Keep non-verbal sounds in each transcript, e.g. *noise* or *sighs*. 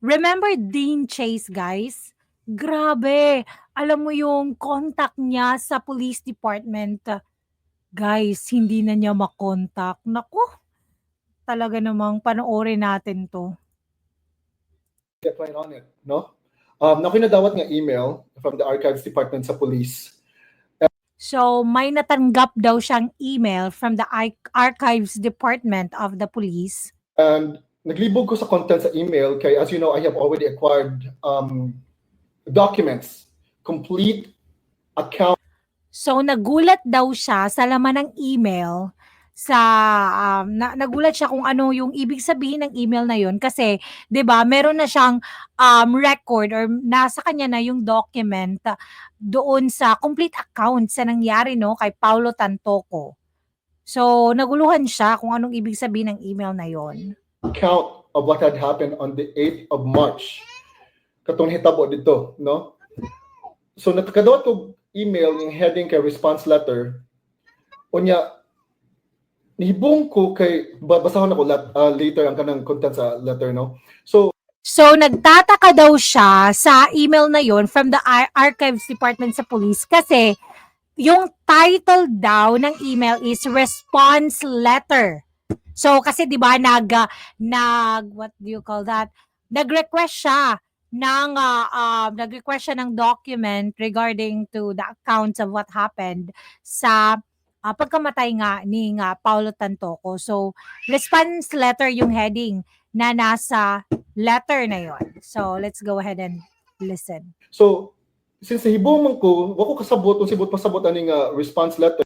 Remember Dean Chase, guys? Grabe, alam mo yung contact niya sa police department. Guys, hindi na niya ma-contact. Naku, talaga namang panoorin natin 'to. get right on it, no? Um, na kinadawat nga email from the archives department sa police. So, may natanggap daw siyang email from the Ar- archives department of the police. And naglibog ko sa content sa email kay as you know, I have already acquired um, documents, complete account So, nagulat daw siya sa laman ng email sa um, na, nagulat siya kung ano yung ibig sabihin ng email na yun kasi 'di ba meron na siyang um, record or nasa kanya na yung document doon sa complete account sa nangyari no kay Paulo Tantoco. So naguluhan siya kung anong ibig sabihin ng email na yon. Account of what had happened on the 8th of March. Katong hitabo dito, no? So nakadawat ko email yung heading kay response letter. Unya nihibong ko kay ba- basahon ako lat, ah, later ang kanang content sa letter, no? So So nagtataka daw siya sa email na yon from the Ar- archives department sa police kasi yung title daw ng email is response letter. So kasi 'di ba nag ah, nag what do you call that? Nag-request siya ng ah, ah, nag-request siya ng document regarding to the accounts of what happened sa ah, pagkamatay nga ni nga Paulo Tantoco. So response letter yung heading na nasa letter na yon. So let's go ahead and listen. so since nahibong man ko, wa ko kasabot kung sibot pasabot ani nga response letter.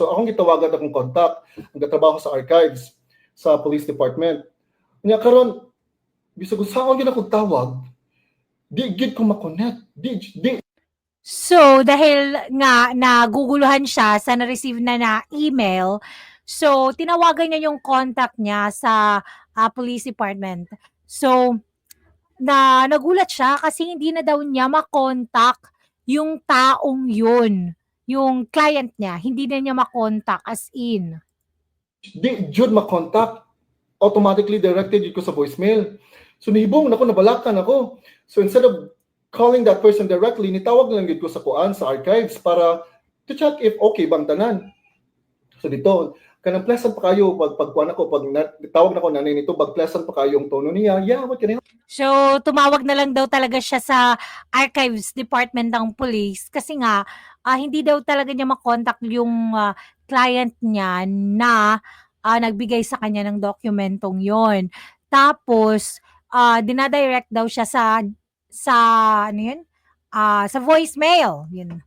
So akong gitawagan akong contact, ang katrabaho sa archives sa police department. Nya karon bisag gyud akong tawag, di gid ko makonect. Di di So, dahil nga naguguluhan siya sa na-receive na na email, so tinawagan niya yung contact niya sa ah, police department. So, na nagulat siya kasi hindi na daw niya makontak yung taong yun, yung client niya, hindi na niya makontak as in. di jud makontak. Automatically directed ko sa voicemail. So nihibong nako nabalakan ako. So instead of calling that person directly, nitawag lang gid ko sa kuan sa archives para to check if okay bang tanan. So dito, kanang pleasant pa kayo pag pagkuan ako pag na, tawag na ko nanay nito pag pleasant pa kayo ang tono niya. Yeah, what can I? So, tumawag na lang daw talaga siya sa archives department ng police kasi nga ah, hindi daw talaga niya makontak yung ah, client niya na ah, nagbigay sa kanya ng dokumentong yon. Tapos, ah, dinadirect daw siya sa sa ano yun? Ah, sa voicemail. Yun.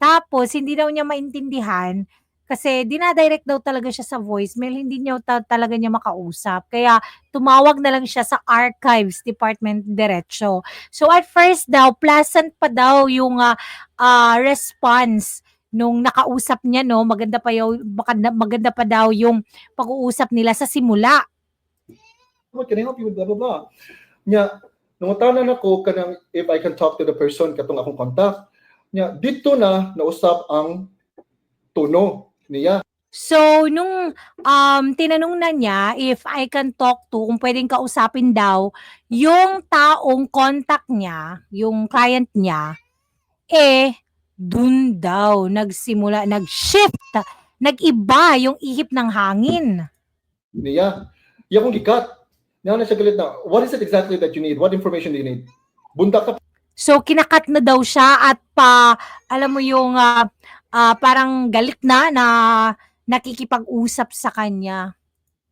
Tapos, hindi daw niya maintindihan kasi dinadirect daw talaga siya sa voicemail, hindi niya ta- talaga niya makausap. Kaya tumawag na lang siya sa archives department diretso. So at first daw, pleasant pa daw yung ah, ah, response nung nakausap niya, no? Maganda pa, yaw, maganda, maganda pa daw yung pag-uusap nila sa simula. What can I help you with blah blah blah. Nya nangutanan ako kanang if I can talk to the person katong akong contact. Nya dito na nausap ang tono niya. So, nung um, tinanong na niya if I can talk to, kung pwedeng kausapin daw, yung taong contact niya, yung client niya, eh, dun daw nagsimula, nag-shift, nag-iba yung ihip ng hangin. niya. Iya kong gikat. Niya na siya galit na, what is it exactly that you need? What information do you need? Buntak ka So, kinakat na daw siya at pa, alam mo yung ah, ah, parang galit na na nakikipag-usap sa kanya.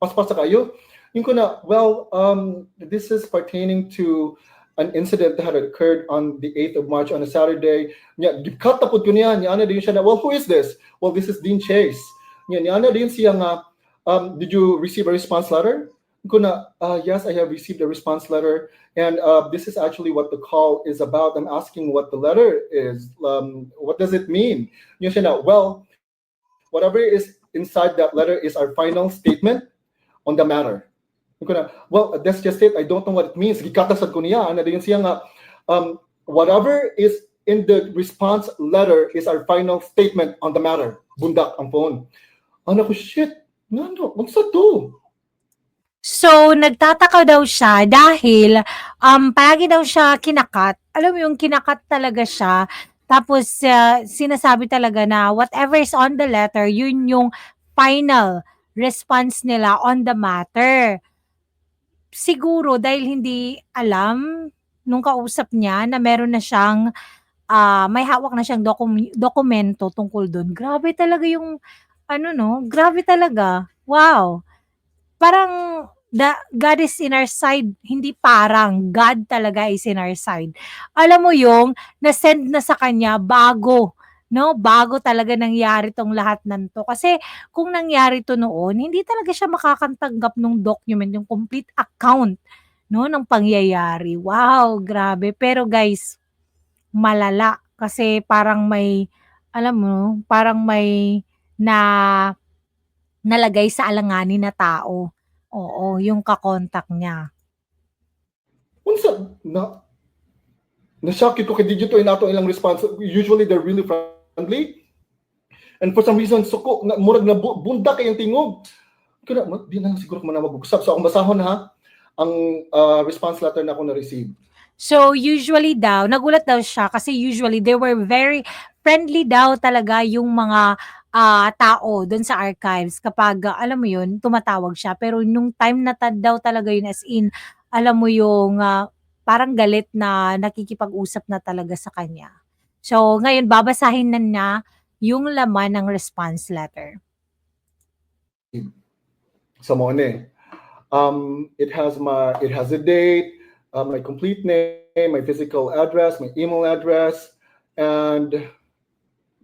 paspas sa kayo. Yung ko na, well, um, this is pertaining to an incident that had occurred on the 8th of March on a Saturday. Gikat na po ko niya. Niya, ano din siya na, well, who is this? Well, this is Dean Chase. Niya, niya, ano din siya nga, um, did you receive a response letter? Yung ko na, uh, yes, I have received a response letter. And uh, this is actually what the call is about. I'm asking what the letter is. Um, what does it mean? Niya siya na, well, whatever is inside that letter is our final statement on the matter. Yung ko na, well, that's just it. I don't know what it means. Nga, um, whatever is in the response letter is our final statement on the matter. Bundak ang phone. Ano ko, shit, ano, what's? So, nagtataka daw siya dahil, um, palagi daw siya kinakat. Alam mo yung kinakat talaga siya, tapos, ah, sinasabi talaga na whatever is on the letter, yun yung final response nila on the matter. Siguro dahil hindi alam nung kausap niya na meron na siyang, ah, may hawak na siyang dokumi dokumento tungkol dun. Grabe talaga yung ano 'no, grabe talaga. Wow! Parang the God is in our side, hindi parang, God talaga is in our side. Alam mo yung na-send na sa kanya bago 'no, bago talaga nangyari 'tong lahat ng 'to. Kasi kung nangyari 'to noon, hindi talaga siya makakatanggap nung document, yung complete account 'no, ng pangyayari. Wow, grabe. Pero guys, malala kasi parang may alam mo, parang may na nalagay sa alanganin na tao. Oo, yung ka-contact niya. Unsa na na-shock ko kay Digito in ato ilang response. Usually they're really friendly. And for some reason suko na murag na bu- bunda kay ang tingog. Kana ma- di na siguro ko man mag-usap. So akong basahon ha ang ah, response letter na ako na-receive. So, usually daw, nagulat daw siya kasi usually they were very friendly daw talaga yung mga ah, tao doon sa archives kapag, ah, alam mo yun, tumatawag siya. Pero nung time na ta- daw talaga yun as in, alam mo yung ah, parang galit na nakikipag-usap na talaga sa kanya. So, ngayon babasahin na niya yung laman ng response letter. Sa mo ni. Um, it has my it has a date, uh, my complete name, my physical address, my email address, and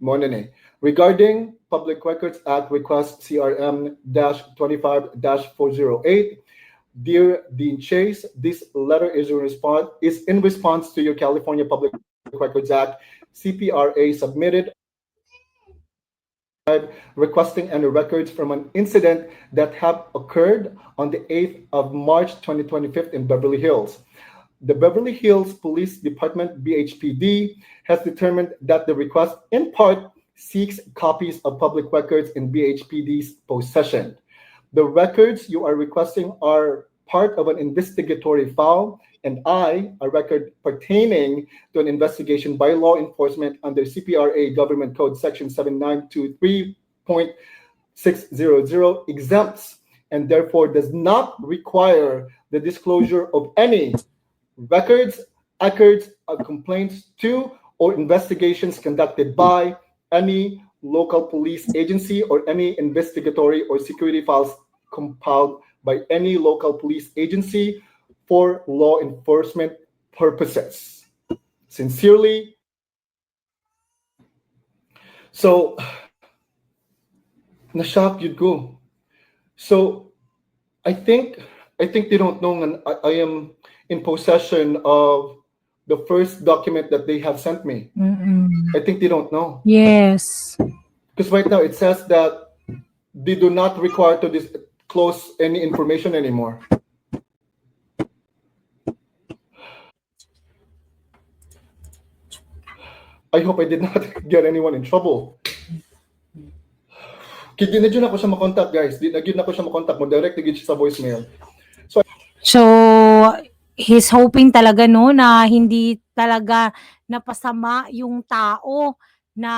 mo na. Regarding Public Records Act request CRM-25-408, Dear Dean Chase, this letter is in response is in response to your California Public Records Act CPRA submitted requesting any records from an incident that have occurred on the 8th of March 2025 in Beverly Hills. The Beverly Hills Police Department BHPD has determined that the request in part seeks copies of public records in BHPD's possession. The records you are requesting are part of an investigatory file and I, a record pertaining to an investigation by law enforcement under CPRA Government Code Section 7923.600 exempts and therefore does not require the disclosure of any records, records, uh, complaints to, or investigations conducted by any local police agency or any investigatory or security files compiled by any local police agency for law enforcement purposes. Sincerely. So, *sighs* na-shock you'd go. So, I think I think they don't know and I, I am in possession of the first document that they have sent me. Mm-mm. I think they don't know. Yes. Because right now it says that they do not require to disclose any information anymore. I hope I did not *laughs* get anyone in trouble. Kaya na dyan ako siya makontak, guys. Di na gyud na ko siya makontak mo. Direct na siya sa voicemail. So, he's hoping talaga no na hindi talaga napasama yung tao na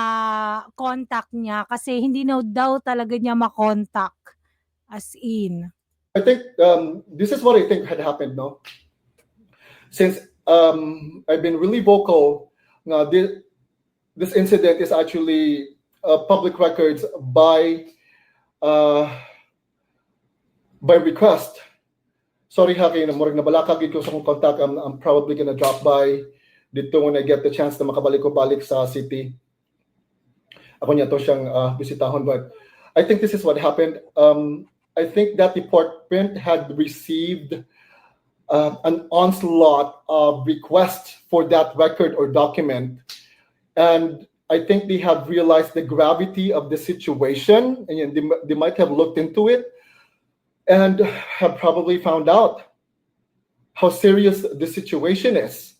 contact niya kasi hindi na daw talaga niya makontak as in. I think um, this is what I think had happened, no? Since um, I've been really vocal, nga this, this incident is actually uh, public records by uh, by request. Sorry ha kayo na murag nabalaka gid ko sa akong contact. I'm, I'm probably gonna drop by dito when I get the chance na makabalik ko balik sa city. Ako niya to siyang uh, bisitahon but I think this is what happened. Um, I think that department had received uh, an onslaught of requests for that record or document. And I think they have realized the gravity of the situation and they, they might have looked into it and have probably found out how serious the situation is.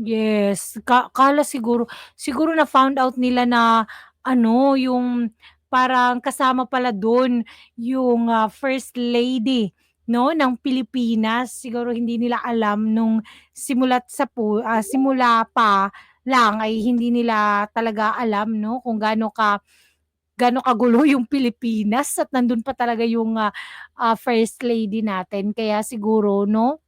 Yes, ka kala siguro siguro na found out nila na ano, yung parang kasama pala dun yung, ah, first lady no ng Pilipinas. Siguro hindi nila alam nung simulat sa pu- ah, simula pa lang ay hindi nila talaga alam no kung gaano ka gaano kagulo yung Pilipinas at nandun pa talaga yung ah, ah, first lady natin. Kaya siguro no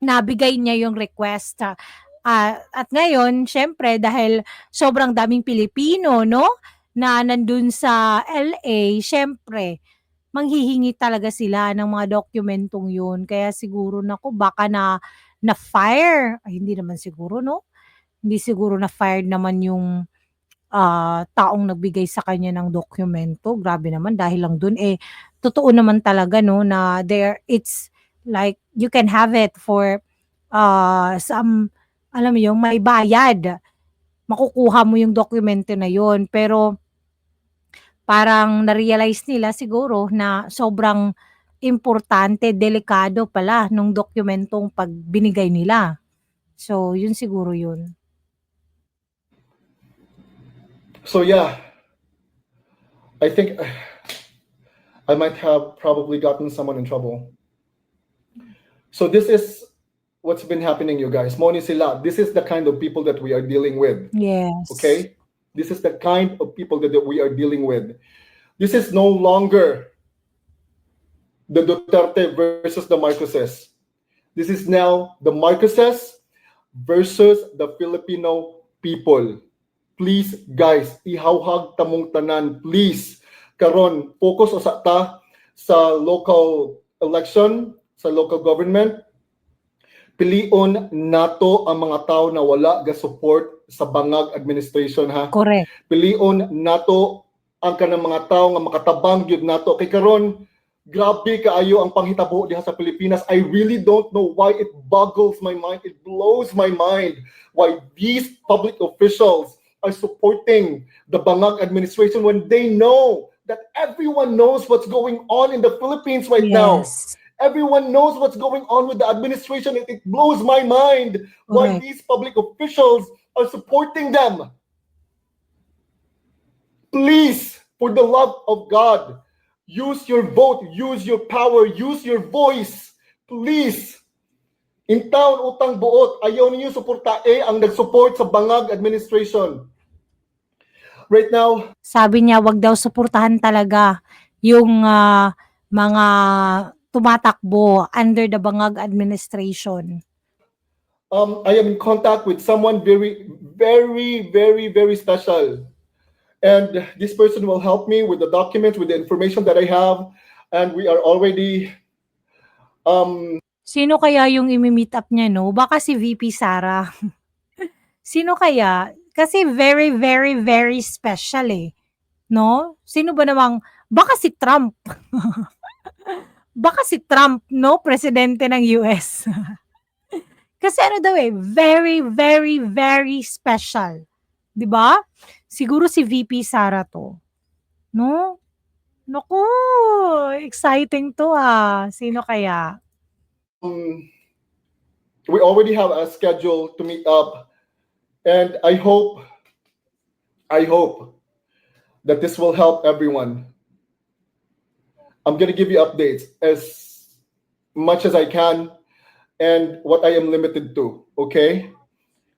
nabigay niya yung request. ah. Ah, at ngayon, syempre, dahil sobrang daming Pilipino, no, na nandun sa LA, syempre, manghihingi talaga sila ng mga dokumentong yun. Kaya siguro, naku, baka na, na fire. Ay, hindi naman siguro, no? Hindi siguro na fired naman yung ah, taong nagbigay sa kanya ng dokumento. Grabe naman dahil lang dun eh totoo naman talaga no na there it's like you can have it for uh, some alam mo yung may bayad. Makukuha mo yung dokumento na yon pero parang na-realize nila siguro na sobrang importante, delikado pala nung dokumentong pag binigay nila. So, yun siguro yun. So yeah, I think I might have probably gotten someone in trouble. So this is what's been happening, you guys. Moni sila. This is the kind of people that we are dealing with. Yes. Okay? This is the kind of people that, that we are dealing with. This is no longer the Duterte versus the Marcoses. This is now the Marcoses versus the Filipino people. Please, guys, ihawhag tamong tanan. Please, karon focus sa ta sa local election, sa local government. Pilion nato ang mga tao na wala ga support sa bangag administration ha Correct. pilion nato ang kanang mga tao nga makatabang gyud nato kay karon grabe kaayo ang panghitabo diha sa Pilipinas I really don't know why it boggles my mind it blows my mind why these public officials are supporting the Bangag administration when they know that everyone knows what's going on in the Philippines right now everyone knows what's going on with the administration it, it blows my mind why Correct. Mm-hmm. these public officials are supporting them please, for the love of God, use your vote, use your power, use your voice. Please. In town, utang buot, ayaw ninyo suportae ang nag-support sa Bangag administration. Right now, Sabi niya wag daw suportahan talaga yung ah, mga tumatakbo under the Bangag administration. um, I am in contact with someone very, very, very, very special. And this person will help me with the documents, with the information that I have. And we are already um, Sino kaya yung imi-meet up niya, no? Baka si VP Sara. *laughs* Sino kaya? Kasi very, very, very special eh. No? Sino ba namang, baka si Trump. *laughs* baka si Trump, no? Presidente ng US. *laughs* Kasi ano daw eh, very, very, very special. 'Di ba? Siguro si VP Sara to. No? Naku, exciting to ah. Sino kaya? Um, we already have a schedule to meet up and i hope i hope that this will help everyone. I'm going to give you updates as much as i can and what i am limited to okay?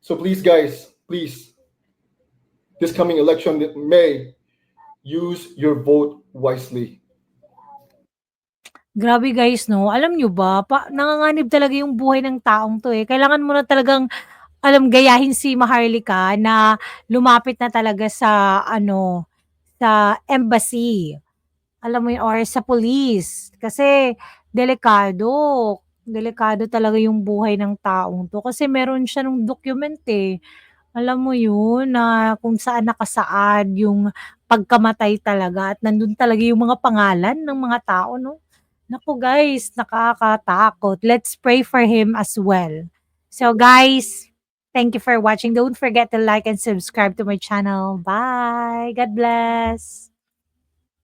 So please guys please this coming election may use your vote wisely Grabe guys, no? Alam nyo ba, pa, nanganganib talaga yung buhay ng taong to eh. Kailangan mo na talagang, alam, gayahin si Maharlika na lumapit na talaga sa, ano, sa embassy. Alam mo yun, or sa police. Kasi, delikado. Delikado talaga yung buhay ng taong to. Kasi meron siya ng document eh. Alam mo yun, na kung saan nakasaad yung pagkamatay talaga at nandun talaga yung mga pangalan ng mga tao, no? Naku guys, nakakatakot. Let's pray for him as well. So guys, thank you for watching. Don't forget to like and subscribe to my channel. Bye. God bless.